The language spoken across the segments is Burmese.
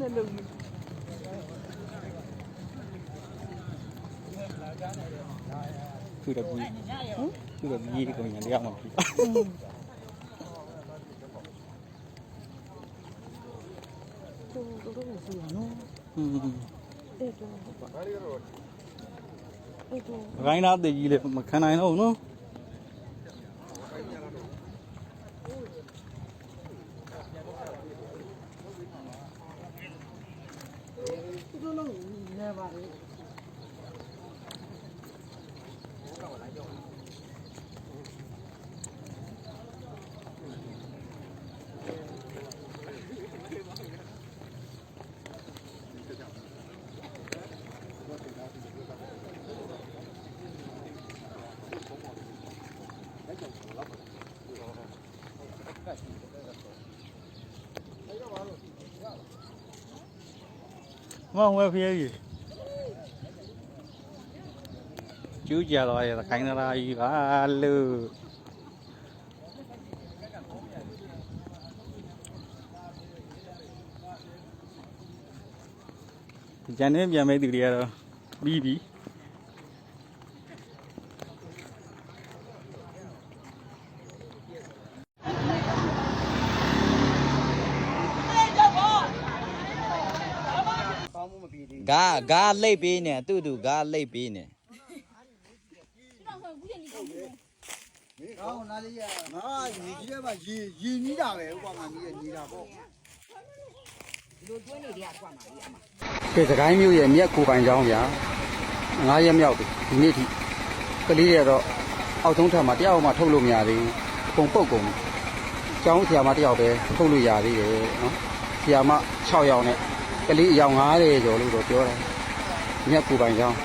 နှလုံးသူ့တပီးသူ့တပီးကိုညာတရားမှာပြီတို့တို့တို့ဆိုရနော်อืมအဲ့တော့ဟုတ်ပါအဲ့တော့ခိုင်းသားတည်ကြီးလေမခံနိုင်တော့ဘူးနော်တို့လုံး နေပါလေမဝဲဖျဲ ကြီးကျူးကြတော့ရခိုင်းသားကြီးပါလို့ကျန်နေပြန်မဲ့သူတွေကတော့ပြီးပြီဂါဂါလိတ်ပေးနေသူ့သူဂါလိတ်ပေးနေ ကောင်းနားလေးရငါရေကြီးထဲမှာရေရေနီးတာပဲဥပမာနီးရနီးတာပေါ့ကဲစကိုင်းမျိုးရဲ့မြက်ကိုပိုင်ချောင်းဗျာ9ရက်မြောက်ပြီဒီနေ့ထိကလေးတွေတော့အောက်ဆုံးထပ်မှာတယောက်မှထုတ်လို့မရသေးဘူးပုံပုတ်ကုန်ပြီကျောင်းဆရာမတယောက်ပဲထုတ်လို့ရသေးတယ်နော်ဆရာမ6ယောက်နဲ့ကလေးအယောက်90ကျော်လို့တော့ပြောတယ်မြက်ကိုပိုင်ချောင်း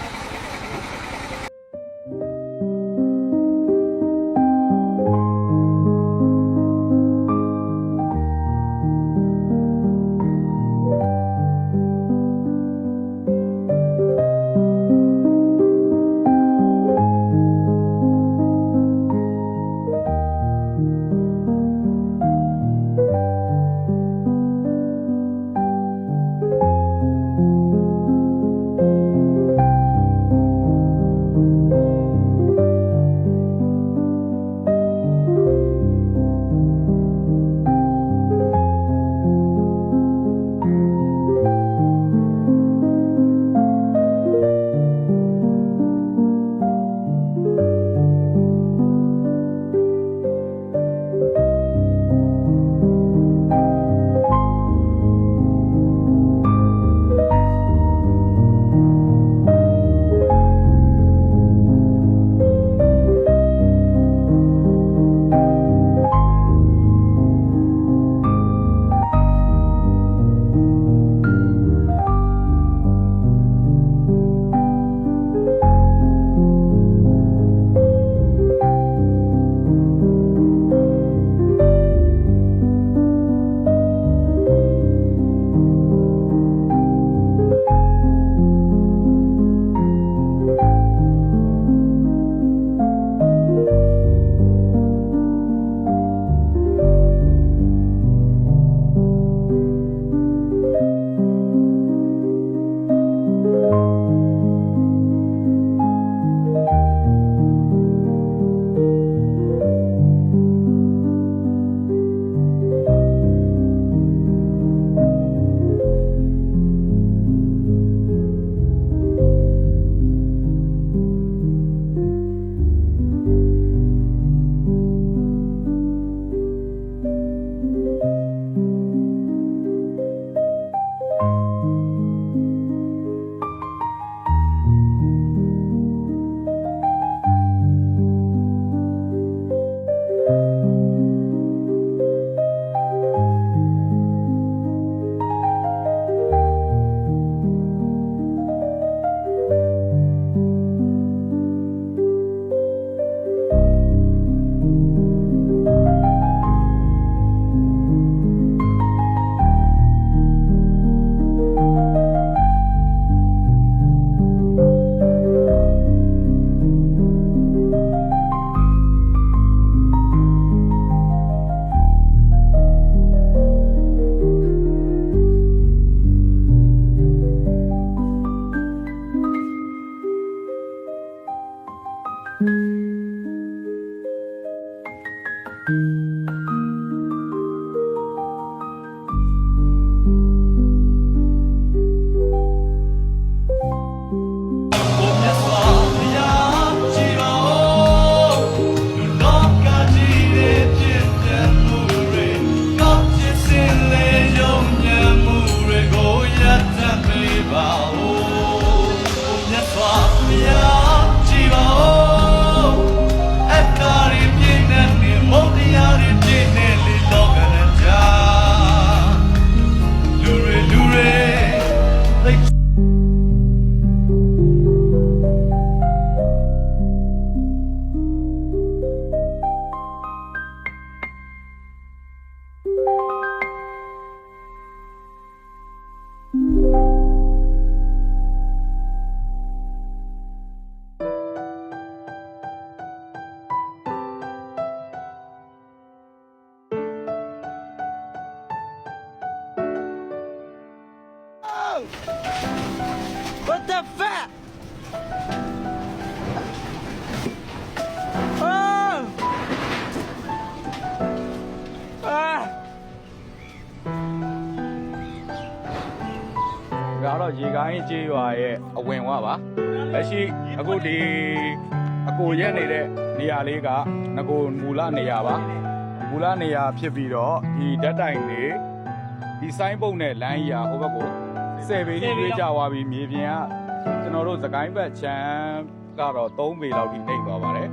What the fuck Oh Ah ဒါတော့ရေကိုင်းကျေးရွာရဲ့အဝင်ဝပါလက်ရှိအခုဒီအကိုရက်နေတဲ့နေရာလေးကငကိုမူလနေရာပါမူလနေရာဖြစ်ပြီးတော့ဒီဓာတ်တိုင်တွေဒီဆိုင်းပုတ်နဲ့လမ်းကြီးရာဟိုဘက်ကို ဆယ်ပေကြီးရွေးကြသွားပြီးမြေပြင်ကကျွန်တော်တို့သကိုင်းဘက်ချမ်းကတော့3ပေလောက်ထိနှိမ့်သွားပါတယ်